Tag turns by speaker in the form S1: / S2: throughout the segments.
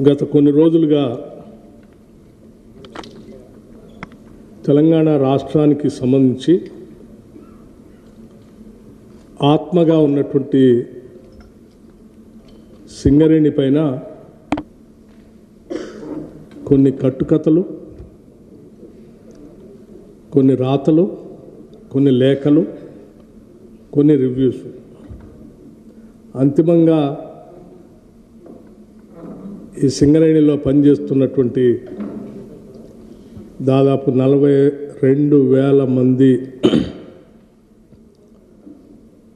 S1: గత కొన్ని రోజులుగా తెలంగాణ రాష్ట్రానికి సంబంధించి ఆత్మగా ఉన్నటువంటి సింగరేణి పైన కొన్ని కట్టుకథలు కొన్ని రాతలు కొన్ని లేఖలు కొన్ని రివ్యూస్. అంతిమంగా ఈ సింగరేణిలో పనిచేస్తున్నటువంటి దాదాపు నలభై రెండు వేల మంది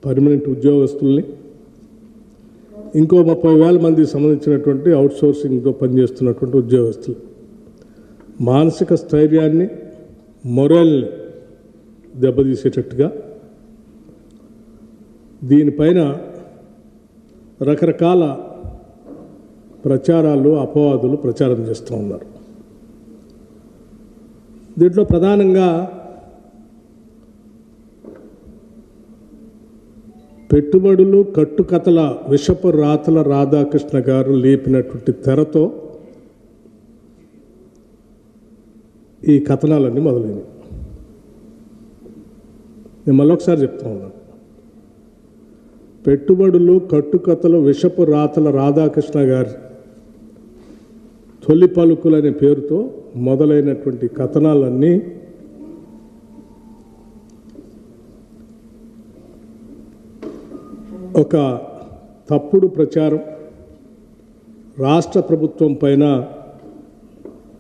S1: పర్మనెంట్ ఉద్యోగస్తుల్ని ఇంకో ముప్పై వేల మందికి సంబంధించినటువంటి అవుట్సోర్సింగ్తో పనిచేస్తున్నటువంటి ఉద్యోగస్తులు. మానసిక స్థైర్యాన్ని మొరల్ని దెబ్బతీసేటట్టుగా దీనిపైన రకరకాల ప్రచారాలు అపవాదులు ప్రచారం చేస్తూ ఉన్నారు. దీంట్లో ప్రధానంగా పెట్టుబడులు కట్టుకథల విషపు రాతల రాధాకృష్ణ గారు లేపినటువంటి తెరతో ఈ కథనాలన్నీ మొదలైనవి. నేను మళ్ళొకసారి చెప్తా ఉన్నాను. పెట్టుబడులు కట్టుకథలు విషపు రాతల రాధాకృష్ణ గారి తొలి పలుకులనే పేరుతో మొదలైనటువంటి కథనాలన్నీ ఒక తప్పుడు ప్రచారం రాష్ట్ర ప్రభుత్వం పైన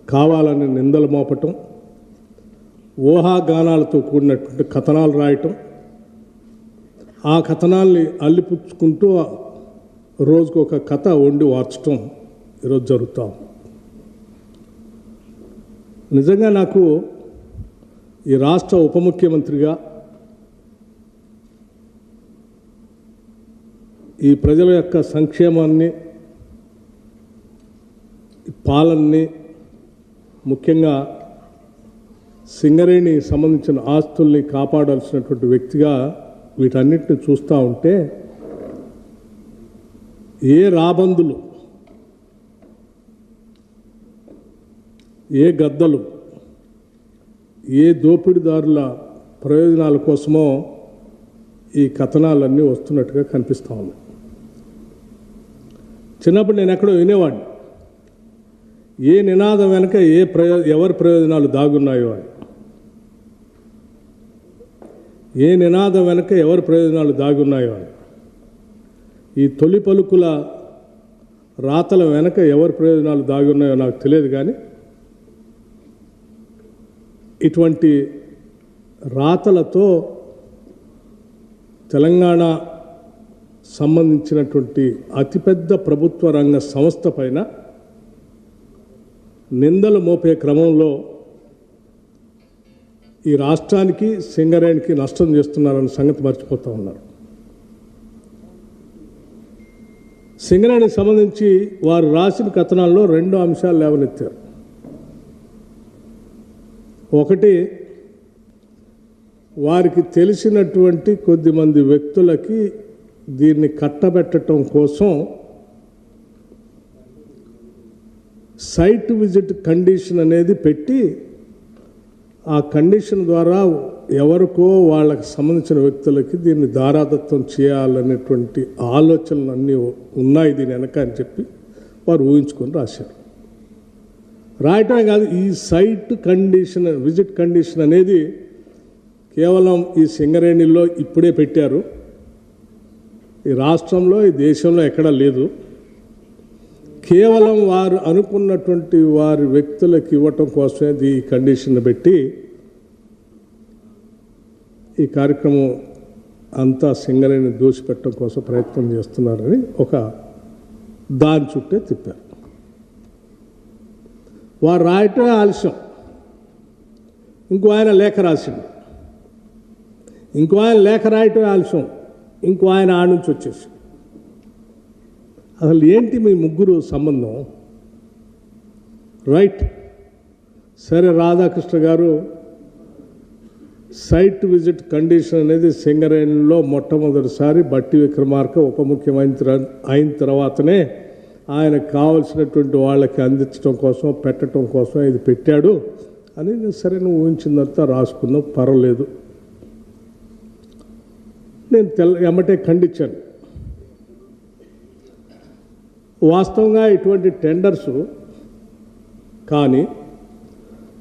S1: కావాలని నిందలు మోపటం ఊహాగానాలతో కూడినటువంటి కథనాలు రాయటం ఆ కథనాల్ని అల్లిపుచ్చుకుంటూ రోజుకు ఒక కథ వండి వార్చటం ఈరోజు జరుగుతాం నిజంగా నాకు ఈ రాష్ట్ర ఉప ముఖ్యమంత్రిగా ఈ ప్రజల యొక్క సంక్షేమాన్ని పాలనని ముఖ్యంగా సింగరేణి సంబంధించిన ఆస్తుల్ని కాపాడాల్సినటువంటి వ్యక్తిగా వీటన్నిటిని చూస్తూ ఉంటే ఏ రాబందులు ఏ గద్దలు ఏ దోపిడీదారుల ప్రయోజనాల కోసమో ఈ కథనాలన్నీ వస్తున్నట్టుగా కనిపిస్తూ ఉన్నాయి చిన్నప్పుడు నేను ఎక్కడో వినేవాడిని. ఏ నినాదం వెనక ఏ ప్రయో ఎవరి ప్రయోజనాలు దాగున్నాయో అని. ఏ నినాదం వెనక ఎవరి ప్రయోజనాలు దాగున్నాయో అని. ఈ తొలి పలుకుల రాతల వెనక ఎవరి ప్రయోజనాలు దాగున్నాయో నాకు తెలియదు కానీ ఇటువంటి రాతలతో తెలంగాణ సంబంధించినటువంటి అతిపెద్ద ప్రభుత్వ రంగ సంస్థ పైన నిందలు మోపే క్రమంలో ఈ రాష్ట్రానికి సింగరేణికి నష్టం చేస్తున్నారన్న సంగతి మర్చిపోతూ ఉన్నారు. సింగరేణికి సంబంధించి వారు రాసిన కథనాల్లో రెండు అంశాలు లేవనెత్తారు. ఒకటి వారికి తెలిసినటువంటి కొద్దిమంది వ్యక్తులకి దీన్ని కట్టబెట్టడం కోసం సైట్ విజిట్ కండిషన్ అనేది పెట్టి ఆ కండిషన్ ద్వారా ఎవరికో వాళ్ళకి సంబంధించిన వ్యక్తులకి దీన్ని దారాదత్తం చేయాలనేటువంటి ఆలోచనలు అన్నీ ఉన్నాయి దీని వెనక అని చెప్పి వారు ఊహించుకొని రాశారు. రాయటమే కాదు ఈ సైట్ కండిషన్ విజిట్ కండిషన్ అనేది కేవలం ఈ సింగరేణిలో ఇప్పుడే పెట్టారు. ఈ రాష్ట్రంలో ఈ దేశంలో ఎక్కడా లేదు. కేవలం వారు అనుకున్నటువంటి వారి వ్యక్తులకు ఇవ్వటం కోసమే ఈ కండిషన్ పెట్టి ఈ కార్యక్రమం అంతా సింగరేణి దోషిపెట్టడం కోసం ప్రయత్నం చేస్తున్నారని ఒక దాని చుట్టే తిప్పారు. వారు రాయటమే ఆలస్యం. ఇంకో ఆయన లేఖ రాసిండు. ఇంకో ఆయన లేఖ రాయటమే ఆలస్యం. ఇంకో ఆయన ఆడ నుంచి వచ్చేసి అసలు ఏంటి మీ ముగ్గురు సంబంధం? రైట్. సరే రాధాకృష్ణ గారు సైట్ విజిట్ కండిషన్ అనేది సింగరేణిలో మొట్టమొదటిసారి బట్టి విక్రమార్క ఉప ముఖ్యమంత్రి అయిన తర్వాతనే ఆయనకు కావలసినటువంటి వాళ్ళకి అందించడం కోసం పెట్టడం కోసం ఇది పెట్టాడు అని నేను సరే నువ్వు ఊహించినంత రాసుకున్నావు పర్వాలేదు. నేను తెల్ల ఎమ్మటే ఖండించాను. వాస్తవంగా ఇటువంటి టెండర్స్ కానీ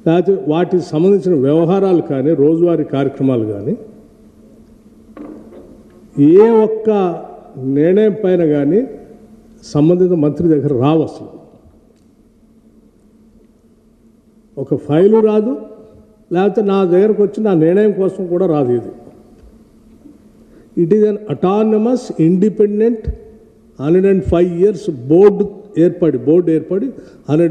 S1: లేకపోతే వాటికి సంబంధించిన వ్యవహారాలు కానీ రోజువారీ కార్యక్రమాలు కానీ ఏ ఒక్క నిర్ణయం పైన కానీ సంబంధిత మంత్రి దగ్గర రావు అసలు. ఒక ఫైలు రాదు లేకపోతే నా దగ్గరకు వచ్చి నా నిర్ణయం కోసం కూడా రాదు ఇది. It is an autonomous independent hundred and five years board ఏర్పడి బోర్డు ఏర్పడి హండ్రెడ్